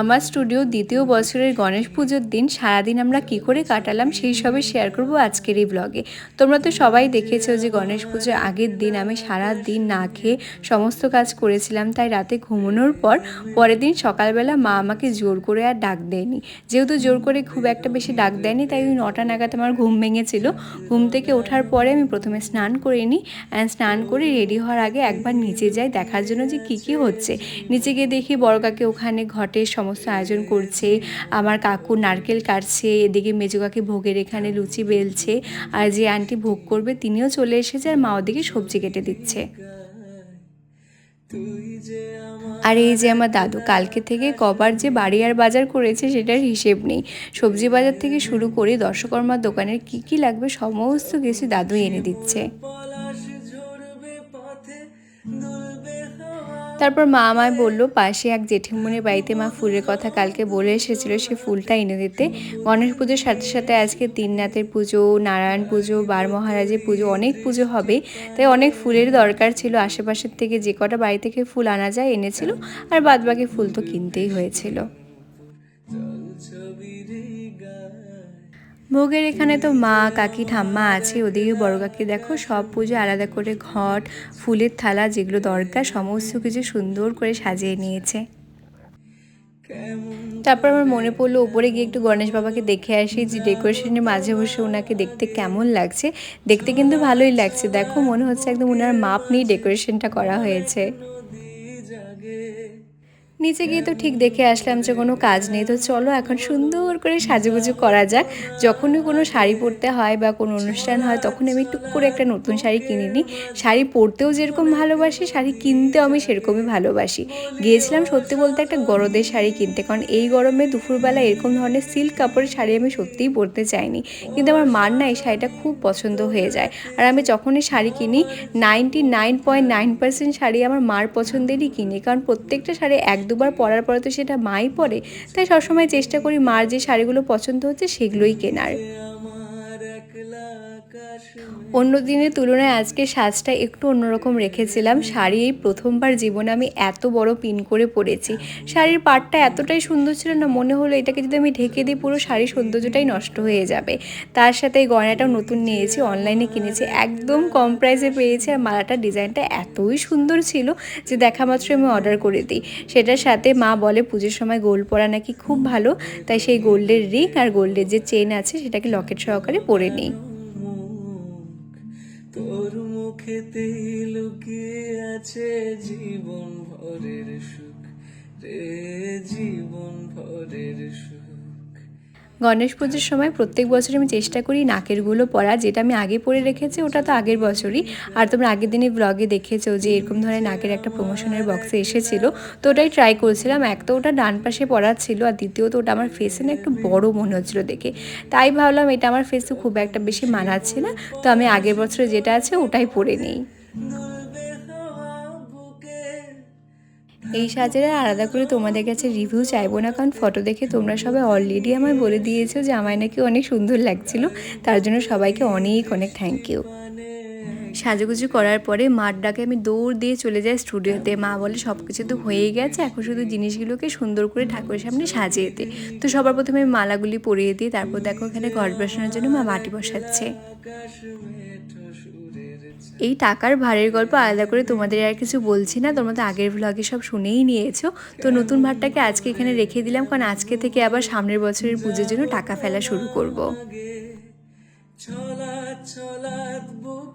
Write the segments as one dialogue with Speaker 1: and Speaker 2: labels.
Speaker 1: আমার স্টুডিও দ্বিতীয় বছরের গণেশ পুজোর দিন সারাদিন আমরা কি করে কাটালাম সেই সবই শেয়ার করব আজকের এই ব্লগে তোমরা তো সবাই দেখেছ যে গণেশ পুজোর আগের দিন আমি সারা দিন না খেয়ে সমস্ত কাজ করেছিলাম, তাই রাতে ঘুমানোর পর পরের দিন সকালবেলা মা আমাকে জোর করে আর ডাক দেয়নি। যেহেতু জোর করে খুব একটা বেশি ডাক দেয়নি, তাই ওই নটা নাগাদ আমার ঘুম ভেঙেছিল। ঘুম থেকে ওঠার পরে আমি প্রথমে স্নান করে নিই অ্যান্ড স্নান করে রেডি হওয়ার আগে একবার নিচে যাই, দেখার জন্য যে কী কী হচ্ছে। নিচে গিয়ে দেখি বড় কাকে ওখানে ঘটের সমস্ত আয়োজন করছে, আমার কাকু নারকেল কাটছে, এদিকে মেজো কাকি ভোগের এখানে লুচি বেলছে, আর যে আন্টি ভোগ করবে তিনিও চলে এসেছে আর মা ওদিকে সবজি কেটে দিচ্ছে। আর এই যে আমার দাদু কালকে থেকে কবার যে বাড়ি আর বাজার করেছে সেটার হিসেব নেই। সবজি বাজার থেকে শুরু করে দর্শকর্মার দোকানের কি কি লাগবে সমস্ত কিছু দাদু এনে দিচ্ছে। তারপর মা আমায় বলল, পাশে এক জেঠিমনির বাড়িতে মা ফুলের কথা কালকে বলে এসেছিল, সে ফুলটা এনে দিতে। গণেশ পুজোর সাথে সাথে আজকে তিননাথের পুজো, নারায়ণ পুজো, বার মহারাজের পুজো, অনেক পুজো হবে। তাই অনেক ফুলের দরকার ছিল। আশেপাশের থেকে যে কটা বাড়ি থেকে ফুল আনা যায় এনেছিল, আর বাদবাকি ফুল তো কিনতেই হয়েছিল। ভোগের এখানে তো মা, কাকি, ঠাম্মা আছে, ওদিকে বড় কাকি দেখো, সব পুজো আলাদা করে ঘট, ফুলের থালা যেগুলো দরকার, সমস্ত কিছু সুন্দর করে সাজিয়ে নিয়েছে। তারপর আমার মনে পড়ল, উপরে গিয়ে একটু গণেশ বাবাকে দেখে আসি, যে ডেকোরেশনের মাঝে বসে ওনাকে দেখতে কেমন লাগছে। দেখতে কিন্তু ভালোই লাগছে, দেখো মনে হচ্ছে একদম ওনার মাপ নিয়ে ডেকোরেশনটা করা হয়েছে। নিচে গিয়ে তো ঠিক দেখে আসলাম যে কোনো কাজ নেই। তো চলো এখন সুন্দর করে সাজুগুজু করা যাক। যখনই কোনো শাড়ি পরতে হয় বা কোনো অনুষ্ঠান হয়, তখন আমি টুক করে একটা নতুন শাড়ি কিনে নিই। শাড়ি পরতেও যেরকম ভালোবাসি, শাড়ি কিনতেও আমি সেরকমই ভালোবাসি। গিয়েছিলাম সত্যি বলতে একটা গরদের শাড়ি কিনতে, কারণ এই গরমে দুপুরবেলা এরকম ধরনের সিল্ক কাপড়ের শাড়ি আমি সত্যিই পরতে চাইনি। কিন্তু আমার মার না এই শাড়িটা খুব পছন্দ হয়ে যায়। আর আমি যখনই শাড়ি কিনি ninety nine point nine percent sari আমার মার পছন্দেরই কিনি। কারণ প্রত্যেকটা শাড়ি এক দুবার পরার পরে তো সেটা মাই পরে, তাই সবসময় চেষ্টা করি মার যে শাড়িগুলো পছন্দ হচ্ছে সেগুলোই কেনার। অন্য দিনের তুলনায় আজকে সাজটা একটু অন্যরকম রেখেছিলাম। শাড়ি এই প্রথমবার জীবনে আমি এত বড় পিন করে পরেছি। শাড়ির পাটটা এতটাই সুন্দর ছিল না, মনে হলো এটাকে যদি আমি ঢেকে দিই, পুরো শাড়ির সৌন্দর্যটাই নষ্ট হয়ে যাবে। তার সাথে এই গয়নাটাও নতুন নিয়েছি, অনলাইনে কিনেছি। একদম কম প্রাইসে পেয়েছি আর মালাটার ডিজাইনটা এতই সুন্দর ছিল যে দেখা মাত্র আমি অর্ডার করে দিই। সেটার সাথে মা বলে, পুজোর সময় গোল্ড পরা নাকি খুব ভালো। তাই সেই গোল্ডের রিং আর গোল্ডের যে চেন আছে, সেটাকে লকেট সহকারে পরে নিই।
Speaker 2: তোর মুখেতে লুকিয়ে আছে জীবন ভরের সুখ রে জীবন ভরের সুখ।
Speaker 1: গণেশ পুজোর সময় প্রত্যেক বছর আমি চেষ্টা করি নাকেরগুলো পরা, যেটা আমি আগে পরে রেখেছি, ওটা তো আগের বছরই। আর তোমরা আগের দিনে ব্লগে দেখেছ যে এরকম ধরনের নাকের একটা প্রমোশনের বক্সে এসেছিল। তো ওটাই ট্রাই করছিলাম। এক তো ওটা ডান পাশে পরা ছিল আর দ্বিতীয়ত ওটা আমার ফেসে না একটু বড় মনে হচ্ছিল দেখে। তাই ভাবলাম এটা আমার ফেসে খুব একটা বেশি মানাচ্ছে না। তো আমি আগের বছরে যেটা আছে ওটাই পরে নিই। এই সাজের আর আলাদা করে তোমাদের কাছে রিভিউ চাইব না, কারণ ফটো দেখে তোমরা সবাই অলরেডি আমায় বলে দিয়েছ যে আমায় নাকি অনেক সুন্দর লাগছিল। তার জন্য সবাইকে অনেক অনেক থ্যাংক ইউ সাজুগুজু করার পরে মার ডাকে আমি দৌড় দিয়ে চলে যাই স্টুডিওতে। মা বলে সব কিছু তো হয়েই গেছে, এখন শুধু জিনিসগুলোকে সুন্দর করে ঠাকুরের সামনে সাজিয়ে দে। তো সবার প্রথমে মালাগুলি পরিয়ে দিই, তারপর দেখো এখানে ঘর বসানোর জন্য মা মাটি বসাচ্ছে। এই টাকার ভারের গল্প আলাদা করে তোমাদের আর কিছু বলছি না, তোমরা তো আগের ভ্লগে সব শুনেই নিয়েছো। তো নতুন ভারটাকে আজকে এখানে রেখে দিলাম, কারণ আজকে থেকে আবার সামনের বছরের পুজোর জন্য টাকা ফেলা শুরু করব।
Speaker 2: ছলাৎ ছলাৎ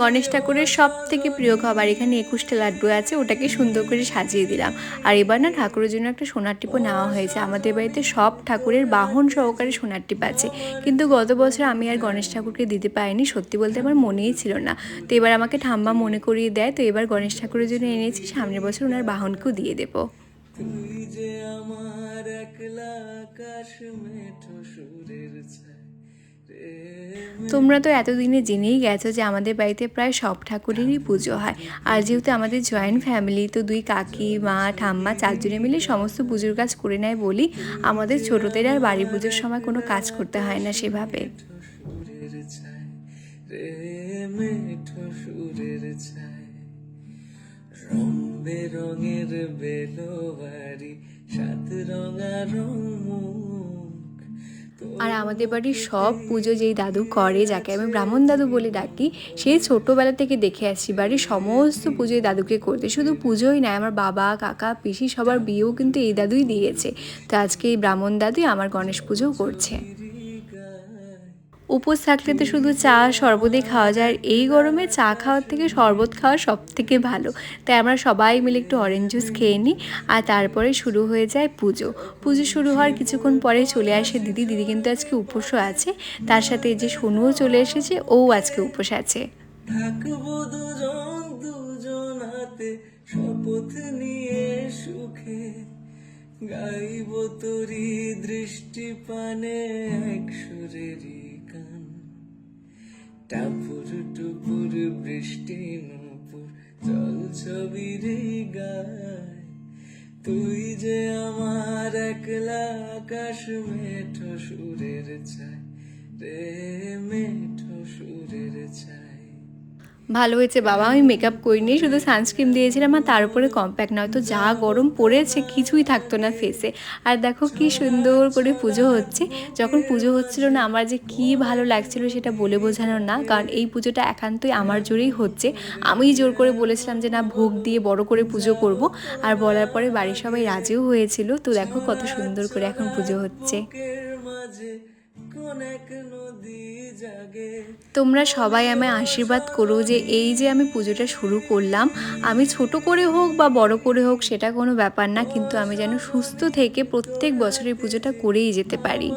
Speaker 1: গণেশ ঠাকুরের সব থেকে প্রিয় খাবার এখানে একুশটা লাড্ডু আছে, ওটাকে সুন্দর করে সাজিয়ে দিলাম। আর এবার না ঠাকুরের জন্য একটা সোনার টিপও নেওয়া হয়েছে। আমাদের বাড়িতে সব ঠাকুরের বাহন সহকারে সোনার টিপ আছে। কিন্তু গত বছর আমি আর গণেশ ঠাকুরকে দিতে পারিনি, সত্যি বলতে আমার মনেই ছিল না। তো এবার আমাকে ঠাম্মা মনে করিয়ে দেয়, তো এবার গণেশ ঠাকুরের জন্য এনেছি, সামনের বছর ওনার বাহনকেও দিয়ে দেবো।
Speaker 2: আমার একলা আকাশ মেঠো সুরের ছায়
Speaker 1: তোমরা তো এতদিনে জেনেই গেছো যে আমাদের বাড়িতে প্রায় সব ঠাকুরেরই পুজো হয়। আর যেহেতু আমাদের জয়েন্ট ফ্যামিলি তো দুই কাকি মা ঠাম্মা চারজনে মিলে সমস্ত পুজোর কাজ করে নেয় বলি আমাদের ছোটোদের আর বাড়ি পুজোর সময় কোনো কাজ করতে হয় না সেভাবে।
Speaker 2: রে বেরঙের বেলোয়ারি সাত রঙা রং
Speaker 1: আর আমাদের বাড়ির সব পুজো যেই দাদু করে, যাকে আমি ব্রাহ্মণ দাদু বলে ডাকি সেই ছোটোবেলা থেকে দেখে আসছি। বাড়ির সমস্ত পুজোই দাদুকে করতে। শুধু পুজোই নয়, আমার বাবা, কাকা, পিসি সবার বিয়েও কিন্তু এই দাদুই দিয়েছে। তো আজকে এই ব্রাহ্মণ দাদুই আমার গণেশ পুজোও করছে। উপোস থাকলে তো শুধু চা শরবতই খাওয়া যায়। আর এই গরমে চা খাওয়ার থেকে শরবত খাওয়া সব থেকে ভালো। তাই আমরা সবাই মিলে একটু অরেঞ্জ জুস খেয়ে নিই। আর তারপরে শুরু হয়ে যায় পুজো। পুজো শুরু হওয়ার কিছুক্ষণ পরে চলে আসে দিদি। দিদি কিন্তু আজকে উপোসও আছে। তার সাথে যে সোনুও চলে এসেছে, ও আজকে উপোস আছে।
Speaker 2: সুখে। গাইব তোরি দৃষ্টি পানে এক সুরেরই টাপুর টুপুর বৃষ্টি নুপুর জল ছবি রে গায়। তুই যে আমার একলা আকাশ মেঠো সুরের ছায়, রে মেঠো সুরের ছায়।
Speaker 1: ভালো হয়েছে, বাবা। আমি মেকআপ করিনি, শুধু সানস্ক্রিন দিয়েছিলাম আর তার উপরে কম্প্যাক্ট নয়তো যা গরম পড়েছে, কিছুই থাকতো না ফেসে আর দেখো কি সুন্দর করে পুজো হচ্ছে। যখন পুজো হচ্ছিল না, আমার যে কি ভালো লাগছিল সেটা বলে বোঝানোর না, কারণ এই পুজোটা একান্তই আমার জোরেই হচ্ছে। আমি জোর করে বলেছিলাম যে, না, ভোগ দিয়ে বড় করে পুজো করব। আর বলার পরে বাড়ির সবাই রাজিও হয়েছিল। তো দেখো কত সুন্দর করে এখন পুজো হচ্ছে। তোমরা সবাই আমায় আশীর্বাদ করো যে এই যে আমি পুজোটা শুরু করলাম, আমি ছোট করে হোক বা বড় করে হোক, সেটা কোনো ব্যাপার না, কিন্তু আমি যেন সুস্থ থেকে প্রত্যেক বছর এই পুজোটা করেই যেতে পারি।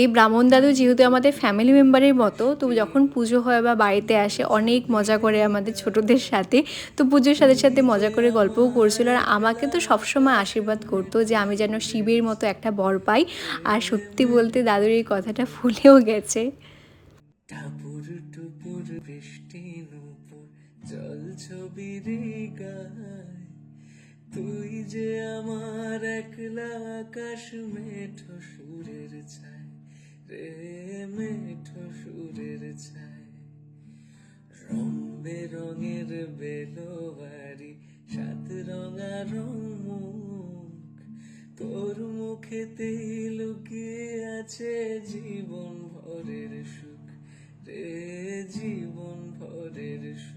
Speaker 1: এই ব্রাহ্মণ দাদু যেহেতু আমাদের ফ্যামিলি মেম্বারের মতো, তো যখন পুজো হয় বা বাড়িতে আসে, অনেক মজা করে আমাদের ছোটদের সাথে, তো পুজোর সাথে সাথে মজা করে গল্পও করছিল। আর আমাকে তো সবসময় আশীর্বাদ করতো যে আমি যেন শিবের মতো একটা বর পাই। আর সত্যি বলতে দাদুর এই কথাটা ফুলেও গেছে।
Speaker 2: জল তুই যে আমার একলা আকাশ মেঠো সুরের ছায়। মেঠো সুরের ছায় রং বেরঙের বেলোয়ারি, সাত রঙা রং মুখ তোর মুখেতেই লুকিয়ে আছে জীবন ভরের সুখ। রে জীবন ভরের সুখ।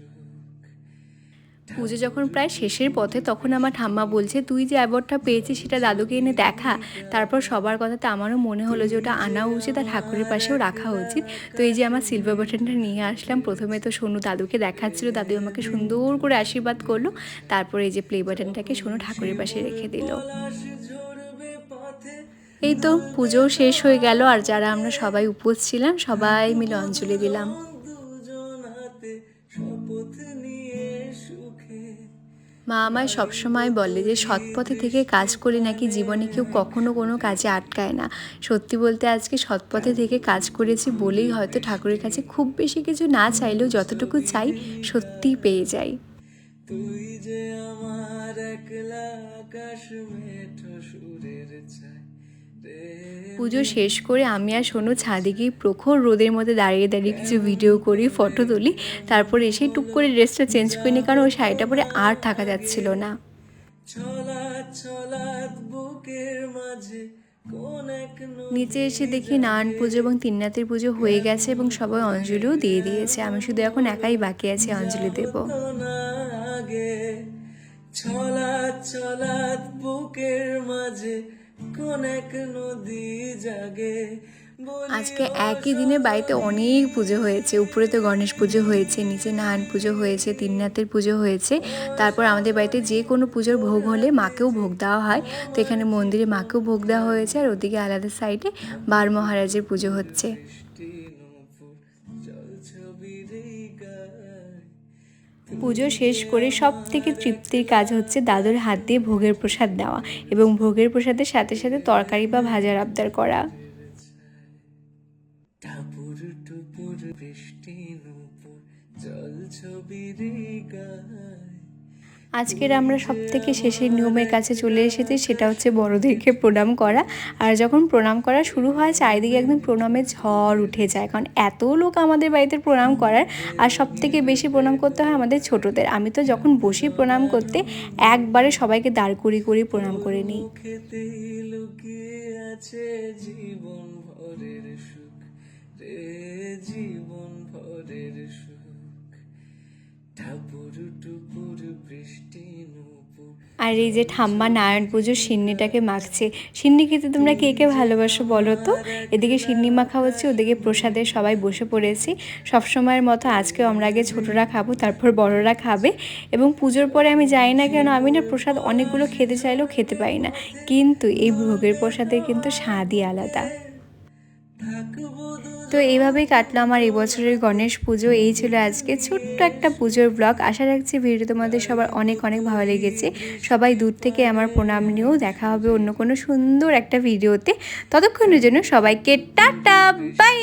Speaker 1: পুজো যখন প্রায় শেষের পথে, তখন আমার ঠাম্মা বলছে, তুই যে অ্যাওয়ার্ডটা পেয়েছিস, সেটা দাদুকে এনে দেখা। তারপর সবার কথাতে আমারও মনে হলো যে ওটা আনা উচিত আর ঠাকুরের পাশেও রাখা উচিত। তো এই যে আমার সিলভার বাটনটা নিয়ে আসলাম, প্রথমে তো সোনু দাদুকে দেখাচ্ছিল, দাদু আমাকে সুন্দর করে আশীর্বাদ করল। তারপরে এই যে প্লে বাটনটাকে সোনু ঠাকুরের পাশে রেখে দিল। এই তো পুজোও শেষ হয়ে গেল, আর যারা আমরা সবাই উপোস ছিলাম, সবাই মিলে অঞ্জলি দিলাম। মা আমায় সবসময় বলে যে, সৎ পথে থেকে কাজ করে নাকি জীবনে কেউ কখনো কোনো কাজে আটকায় না। সত্যি বলতে আজকে সৎ পথে থেকে কাজ করেছি বলেই হয়তো ঠাকুরের কাছে খুব বেশি কিছু না চাইলেও যতটুকু চাই, সত্যিই পেয়ে যাই।
Speaker 2: তুই যে আমার একলা আকাশ মেঠো সুরের রে
Speaker 1: পুজো শেষ করে আমি আর সোনু ছাদে গিয়ে প্রখর রোদের মধ্যে দাঁড়িয়ে দাঁড়িয়ে কিছু ভিডিও করি ফটো তুলি। তারপর এসে টুক করে ড্রেসটা চেঞ্জ করে নিই, কারণ ওই শাড়িটা পরে আর থাকা যাচ্ছিল না। নিচে এসে দেখি নারায়ণ পুজো এবং তিননাথের পুজো হয়ে গেছে এবং সবাই অঞ্জলিও দিয়ে দিয়েছে। আমি শুধু এখন একাই বাকি আছি অঞ্জলি দেবো।
Speaker 2: না বুকের মাঝে কোন এক নদী জাগে
Speaker 1: আজকে একই দিনে বাড়িতে অনেক পুজো হয়েছে। উপরে তো গণেশ পুজো হয়েছে নিচে নারায়ণ পুজো হয়েছে তিননাথের পুজো হয়েছে। তারপর আমাদের বাড়িতে যে কোনো পুজোর ভোগ হলে মাকেও ভোগ দেওয়া হয়। তো এখানে মন্দিরে মাকেও ভোগ দেওয়া হয়েছে আর ওদিকে আলাদা সাইডে বার মহারাজের পুজো হচ্ছে। পুজো শেষ করে সব থেকে তৃপ্তির কাজ হচ্ছে দাদুর হাত দিয়ে ভোগের প্রসাদ দেওয়া এবং ভোগের প্রসাদের সাথে সাথে তরকারি বা ভাজার আবদার করা।
Speaker 2: বৃষ্টি জল ছবি রে গা
Speaker 1: আজকের আমরা সব থেকে শেষের নিয়মের কাছে চলে এসেছি, সেটা হচ্ছে বড়দেরকে প্রণাম করা। আর যখন প্রণাম করা শুরু হয়, চারিদিকে একদম প্রণামের ঝড় উঠে যায়। কারণ এত লোক আমাদের বাড়িতে প্রণাম করার, আর সব থেকে বেশি প্রণাম করতে হয় আমাদের ছোটদের। আমি তো যখন বসি প্রণাম করতে, একবারে সবাইকে দাঁড় করি করি প্রণাম করে নিই।
Speaker 2: জীবন জীবন ভরের সুখ।
Speaker 1: আর এই যে ঠাম্মা নারায়ণ পুজোর সিন্নিটাকে মাখছে। সিন্নি খেতে তোমরা কে কে ভালোবাসো বলো তো? এদিকে সিন্নি মাখা হচ্ছে, ওদিকে প্রসাদে সবাই বসে পড়েছি। সবসময়ের মতো আজকেও আমরা আগে ছোটরা খাব, তারপর বড়রা খাবে। এবং পুজোর পরে আমি যাই না কেন, আমি না প্রসাদ অনেকগুলো খেতে চাইলেও খেতে পারি না। কিন্তু এই ভোগের প্রসাদের কিন্তু স্বাদই আলাদা। তো এইভাবেই কাটলো আমার এবছরের গণেশ পুজো। এই ছিল আজকে ছোট্ট একটা পুজোর ব্লগ। আশা রাখছি ভিডিও তোমাদের সবার অনেক অনেক ভালো লেগেছে। সবাই দূর থেকে আমার প্রণাম নিয়েও দেখা হবে অন্য কোনো সুন্দর একটা ভিডিওতে। ততক্ষণের জন্য সবাইকে টাটা, বাই!